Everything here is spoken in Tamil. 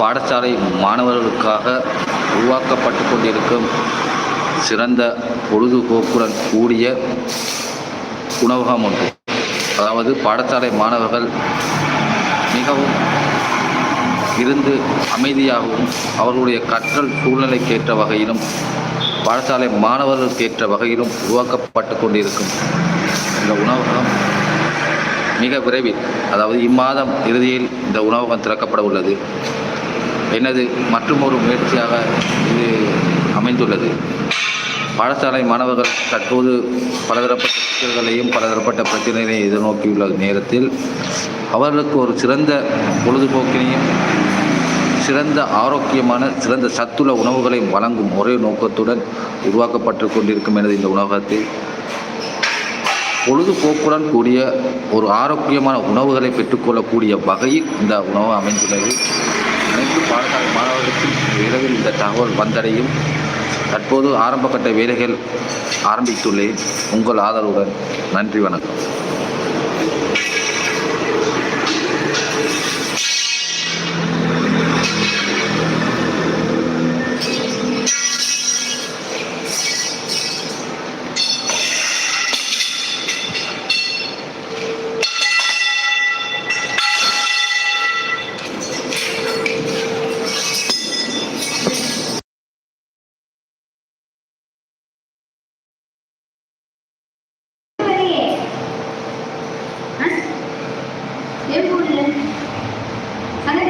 பாடசாலை மாணவர்களுக்காக உருவாக்கப்பட்டு கொண்டிருக்கும் சிறந்த பொழுதுபோக்குடன் கூடிய உணவகம் ஒன்று. அதாவது பாடசாலை மாணவர்கள் மிகவும் இருந்து அமைதியாகவும் அவர்களுடைய கற்றல் சூழ்நிலைக்கேற்ற வகையிலும் பாடசாலை மாணவர்களுக்கேற்ற வகையிலும் உருவாக்கப்பட்டு கொண்டிருக்கும் இந்த உணவகம் மிக விரைவில் அதாவது இம்மாதம் இறுதியில் இந்த உணவகம் திறக்கப்பட உள்ளது. எனது மற்றுமொரு முயற்சியாக இது அமைந்துள்ளது. பாடசாலை மாணவர்கள் தற்போது பலதரப்பட்ட சிக்கல்களையும் பலதரப்பட்ட பிரச்சனைகளையும் எதிர்நோக்கியுள்ள நேரத்தில் அவர்களுக்கு ஒரு சிறந்த பொழுதுபோக்கினையும் சிறந்த ஆரோக்கியமான சிறந்த சத்துள்ள உணவுகளையும் வழங்கும் ஒரே நோக்கத்துடன் உருவாக்கப்பட்டு கொண்டிருக்கும் எனது இந்த உணவகத்தில் பொழுதுபோக்குடன் கூடிய ஒரு ஆரோக்கியமான உணவுகளை பெற்றுக்கொள்ளக்கூடிய வகையில் இந்த உணவு அமைந்துள்ளது. அனைத்து பாடசாலை மாணவர்களுக்கும் விரைவில் இந்த தகவல் வந்தடையும். தற்போது ஆரம்பக்கட்ட வேலைகள் ஆரம்பித்துள்ளேன். உங்கள் ஆதரவுடன் நன்றி வணக்கம். ஏன் போடல? சண்டை